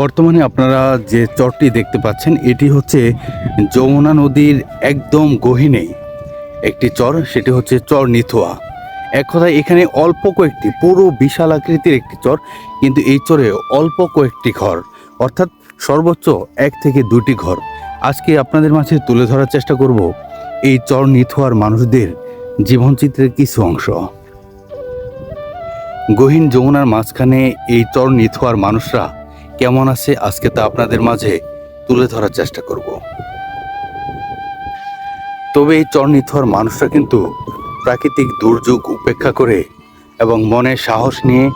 বর্তমানে আপনারা যে চরটি দেখতে পাচ্ছেন, এটি হচ্ছে যমুনা নদীর একদম গহীনে একটি চর, সেটি হচ্ছে চর নিথোয়া। এক কথায় এখানে অল্প কয়েকটি, পুরো বিশাল আকৃতির একটি চর, কিন্তু এই চরে অল্প কয়েকটি ঘর, অর্থাৎ সর্বোচ্চ এক থেকে দুটি ঘর। আজকে আপনাদের মাঝে তুলে ধরার চেষ্টা করব এই চর নিথোয়ার মানুষদের জীবনচিত্রের কিছু অংশ। গহীন যমুনার মাঝখানে এই চর নিথোয়ার মানুষরা কেমন আছে আজকে তা আপনাদের মাঝে তুলে ধরার চেষ্টা করব। তবে এই চর নিথোয়ার মানুষরা কিন্তু প্রাকৃতিক দুর্যোগ উপেক্ষা করে এবং মনে সাহস নিয়ে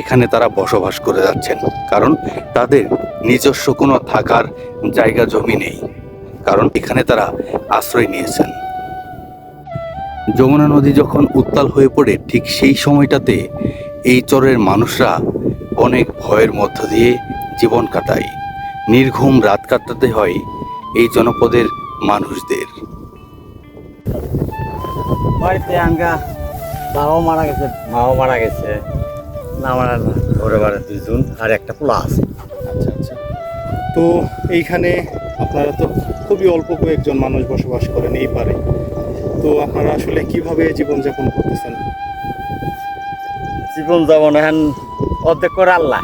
এখানে তারা বসবাস করে যাচ্ছেন, কারণ তাদের নিজস্ব কোনো থাকার জায়গা জমি নেই, কারণ এখানে তারা আশ্রয় নিয়েছেন। যমুনা নদী যখন উত্তাল হয়ে পড়ে, ঠিক সেই সময়টাতে এই চরের মানুষরা অনেক ভয়ের মধ্য দিয়ে জীবন কাটায়। নির্ঘুম রাত কাটাতে হয় এই জনপদের মানুষদের। বাড়িতে আঙ্গা বাবাও মারা গেছে মাও মারা গেছে। না মারা না ঘরে বাড়ি দুইজন আর একটা পোলা আছে। আচ্ছা আচ্ছা। তো এইখানে আপনারা তো খুবই অল্প কয়েকজন মানুষ বসবাস করেন এই পারে। তো আপনারা আসলে কীভাবে জীবনযাপন করতেছেন? জীবন যাপন এখন অর্ধেক করে আল্লাহ।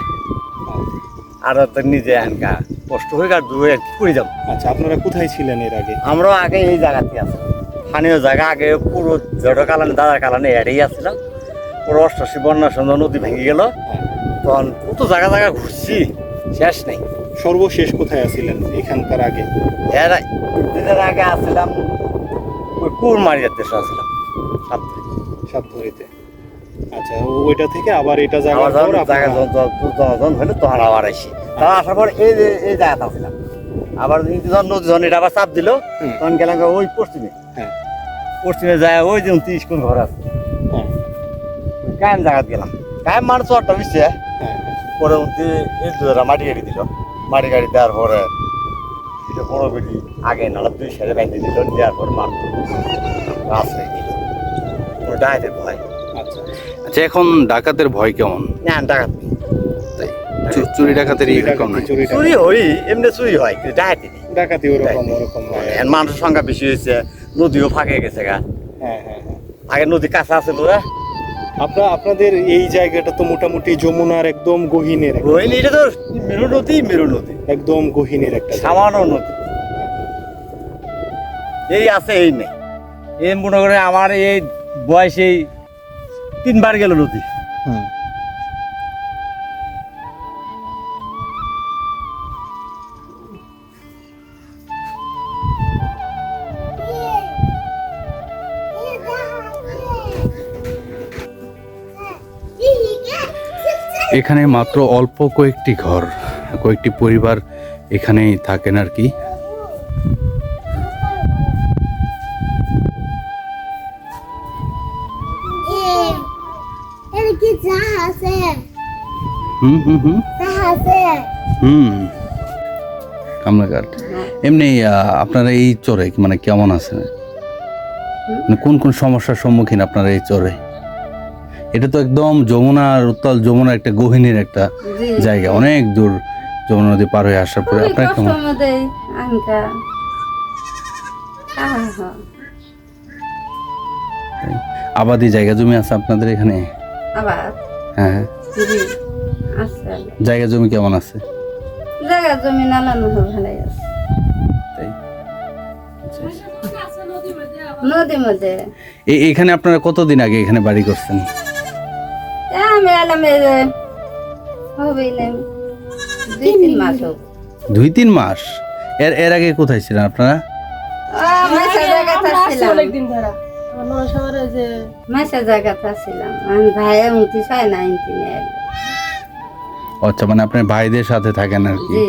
আর অর্ধেক নিজে এখানকা কষ্ট হয়ে গেল দূরে করে যাব? আচ্ছা আপনারা কোথায় ছিলেন এর আগে? আমরাও আগে এই জায়গাতে আছি। স্থানীয় জায়গা আগে পুরো জড় কালানে দাদার কালানে এড়েই আসছিলাম। পুরো অষ্টাশি বন্যার সঙ্গে নদী ভেঙে গেল। তখন কত জায়গা জায়গা ঘুরছি শেষ নেই। সর্বশেষ কোথায় আছিলেন এখানকার আগে? এর আগে আসছিলাম ওই কুর মারিয়াতে আসছিলাম সাতদিন সাতভরিতে আচ্ছা ওইটা থেকে আবার এটা জায়গা যখন হলো তখন আবার আসি তারা আসার পর এই যে এই জায়গাটা ছিলাম আবার কিন্তু যখন নদী যখন এটা আবার চাপ দিল তখন গেলাম ওই পশ্চিমে। হ্যাঁ। পশ্চিমে যায় ওই যে তিরিশ কোন ঘর আছে। হ্যাঁ। কায়েম জায়গাত গেলাম। কায়েম মানে চরটা হ্যাঁ। পরে উঠতে এই দুটা মাটি গাড়ি দিল। মাটি গাড়ি দেওয়ার পরে এটা বড় বেটি আগে নালা দুই সাইডে বাইতে দিল দেওয়ার পরে মারল রাস্তায় আইতে ভয়। আচ্ছা এখন ডাকাতের ভয় কেমন? না ডাকাত। চুরি ডাকাতের চুরি কম ডাকাতি, নাই চুরি হই এমনি চুরি হয় কিন্তু ডাকাতি নেই। ডাকাতি ওরকম ওরকম নয়। এখন মানুষের সংখ্যা বেশি হয়েছে নদীও ফাঁকে গেছে গা। হ্যাঁ হ্যাঁ হ্যাঁ। আগে নদী কাঁচা আছে তো আপনার আপনাদের এই জায়গাটা তো মোটামুটি যমুনার একদম গহীনের একটা- এটা তো মেরু নদী মেরু নদী। একদম গহীনের একটা সামান্য নদী। এই আছে এই নেই। এই মনে করে আমার এই বয়স এই তিনবার গেল নদী। এখানে মাত্র অল্প কয়েকটি ঘর কয়েকটি পরিবার এখানেই থাকেন আর কি। হুম হুম হুম। হুম। কামলাঘাট এমনি আপনারা এই চরে মানে কেমন আছেন? মানে কোন কোন সমস্যার সম্মুখীন আপনারা এই চরে? এটা তো একদম যমুনার উত্তাল যমুনার একটা গহিনীর একটা জায়গা। অনেক দূর যমুনা নদী পার হয়ে আসার পরে আপনার কেমন? আবাদি জায়গা জমি আছে আপনাদের এখানে? আবার? হ্যাঁ। আচ্ছা জায়গা জমি কেমন আছে? জায়গা জমি নালানো ভালোই আছে। তাই? মধ্যে। এখানে আপনারা কতদিন আগে এখানে বাড়ি করছেন? আমি এলাম দুই তিন মাস দুই তিন মাস? এর এর আগে কোথায় ছিলেন আপনারা? আমার শহরে যে থাকছিলাম আমি হয় না আচ্ছা মানে আপনার ভাইদের সাথে থাকেন আর কি?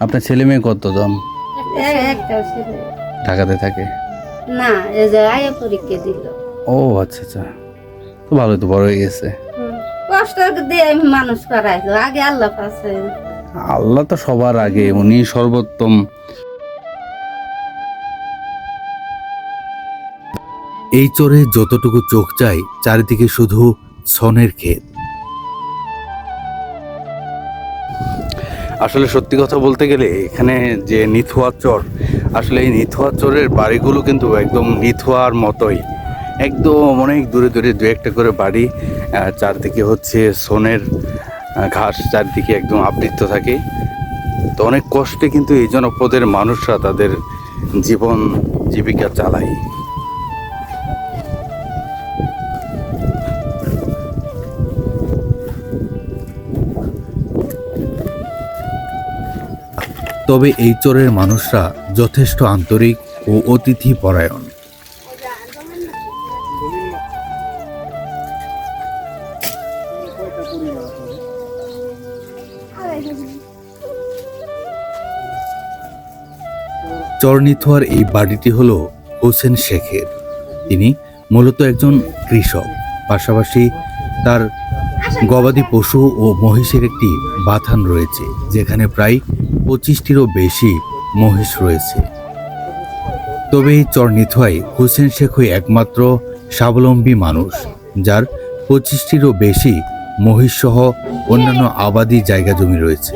আপনার ছেলে মেয়ে একটা ছেলে। ঢাকাতে থাকে? না এই যে আয় পরীক্ষা দিল। ও আচ্ছা আচ্ছা। তো ভালো তো বড় হয়ে গেছে। কষ্ট দিয়ে মানুষ করাইলো। আগে আল্লাহ পাশে। আল্লাহ তো সবার আগে উনি সর্বোত্তম এই চরে যতটুকু চোখ চাই, চারিদিকে শুধু ছনের ক্ষেত। আসলে সত্যি কথা বলতে গেলে এখানে যে নিথুয়া চর, আসলে এই নিথুয়া চরের বাড়িগুলো কিন্তু একদম নিথুয়ার মতোই। একদম অনেক দূরে দূরে দু একটা করে বাড়ি চারদিকে হচ্ছে সোনের ঘাস চারদিকে একদম আবৃত থাকে। তো অনেক কষ্টে কিন্তু এই জনপদের মানুষরা তাদের জীবন জীবিকা চালায়। তবে এই চরের মানুষরা যথেষ্ট আন্তরিক ও অতিথি পরায়ণ। চরনিথোয়ার এই বাড়িটি হলো হোসেন শেখের। তিনি মূলত একজন কৃষক, পাশাপাশি তার গবাদি পশু ও মহিষের একটি বাথান রয়েছে, যেখানে প্রায় পঁচিশটিরও বেশি মহিষ রয়েছে। তবে এই চরনিথোয়ায় হোসেন শেখই একমাত্র স্বাবলম্বী মানুষ যার পঁচিশটিরও বেশি মহিষ সহ অন্যান্য আবাদি জায়গা জমি রয়েছে।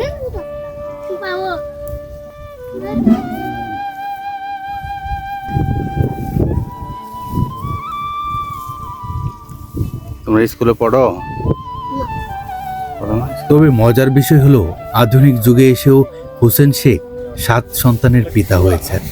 তোমরা স্কুলে পড়ো? তবে মজার বিষয় হলো আধুনিক যুগে এসেও হোসেন শেখ সাত সন্তানের পিতা হয়েছেন।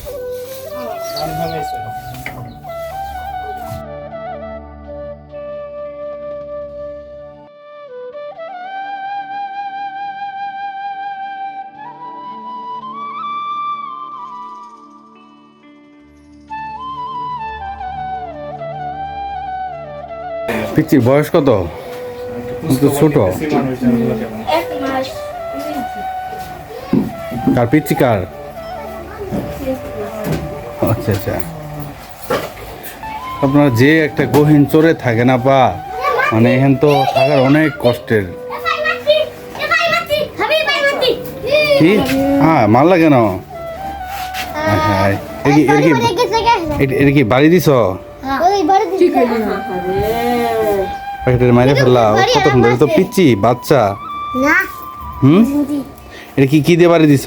পিচির বয়স কত? তো ছোট। কার? পিচি কার আচ্ছা আচ্ছা। আপনার যে একটা গহীন চোরে থাকে না বা মানে এখান তো থাকার অনেক কষ্টের। কি? হ্যাঁ মারলা কেন হ্যাঁ, কি এর কি এর- এর কি বাড়ি দিছ? মাইরে ফেললা কত সুন্দর তো পিচ্ছি বাচ্চা। না। হুম? এটা কি কি দিয়ে বাড়ি দিছ?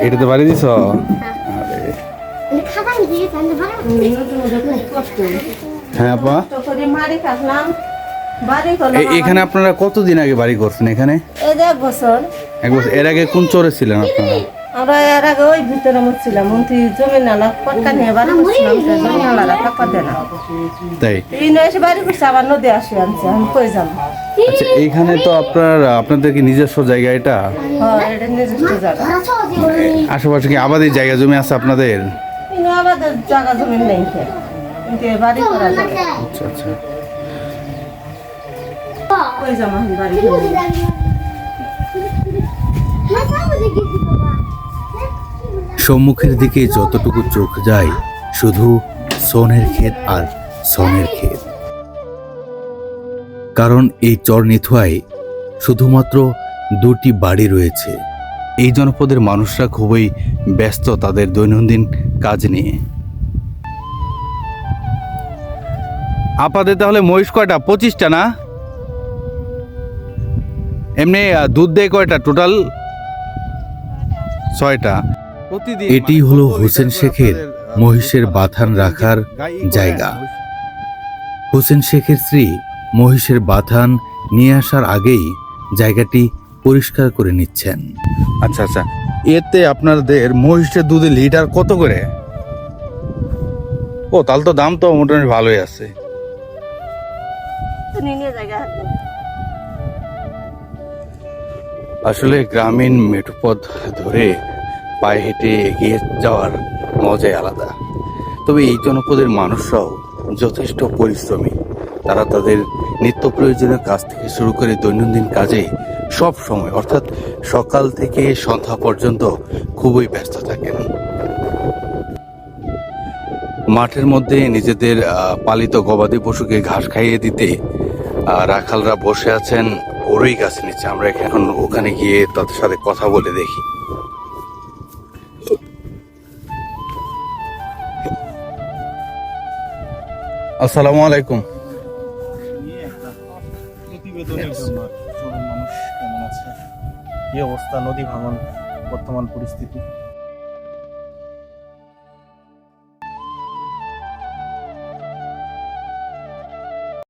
এটা তো বাড়ি দিছ? হ্যাঁ। আপা। এ- এখানে আপনারা কতদিন আগে বাড়ি করছেন এখানে? এই এক বছর। এক বছর। এর আগে কোন চরে ছিলেন আপনারা? আমরা এর আগে ওই ভিতরে মুছছিলাম মন্ত্রী জমি নালা পটকা নিয়ে বাড়ি করছিলাম জমি নালারা টাকা দেয় না। তাই? এই নয় এসে বাড়ি করছে আবার নদী আসে আনছে আমি কই যাব? আচ্ছা এইখানে তো আপনার আপনাদের কি নিজস্ব জায়গা এটা? হ্যাঁ এটা নিজস্ব জায়গা। আশেপাশে কি আবাদি জায়গা জমি আছে আপনাদের? আমাদের জায়গা জমি নেই কিন্তু বাড়ি করা যাবে। আচ্ছা আচ্ছা। কই যাব আমি বাড়ি করে? সম্মুখের দিকে যতটুকু চোখ যায়, শুধু সোনের ক্ষেত আর সনের ক্ষেত। কারণ এই চর নিথুয়ায় শুধুমাত্র দুটি বাড়ি রয়েছে। এই জনপদের মানুষরা খুবই ব্যস্ত তাদের দৈনন্দিন কাজ নিয়ে। আপাদের তাহলে মহিষ কয়টা? পঁচিশটা না? এমনি দুধ দেয় কয়টা? টোটাল ছয়টা। এটি হলো হোসেন শেখের মহিষের বাথান রাখার জায়গা। হোসেন শেখের স্ত্রী মহিষের বাথান নিয়ে আসার আগেই জায়গাটি পরিষ্কার করে নিচ্ছেন। আচ্ছা আচ্ছা। এতে আপনাদের মহিষের দুধের লিটার কত করে? ও তাহলে তো দাম তো মোটামুটি ভালোই আছে। আসলে গ্রামীণ মেঠোপথ ধরে পায়ে হেঁটে এগিয়ে যাওয়ার মজাই আলাদা। তবে এই জনপদের মানুষরাও যথেষ্ট পরিশ্রমী। তারা তাদের নিত্য প্রয়োজনীয় কাজ থেকে শুরু করে দৈনন্দিন কাজে সব সময়, অর্থাৎ সকাল থেকে সন্ধ্যা পর্যন্ত খুবই ব্যস্ত থাকেন। মাঠের মধ্যে নিজেদের পালিত গবাদি পশুকে ঘাস খাইয়ে দিতে রাখালরা বসে আছেন। ওরই গাছ নিচে। আমরা এখন ওখানে গিয়ে তাদের সাথে কথা বলে দেখি। কেমন আছে? কি অবস্থা? নদী ভাঙন বর্তমান পরিস্থিতি?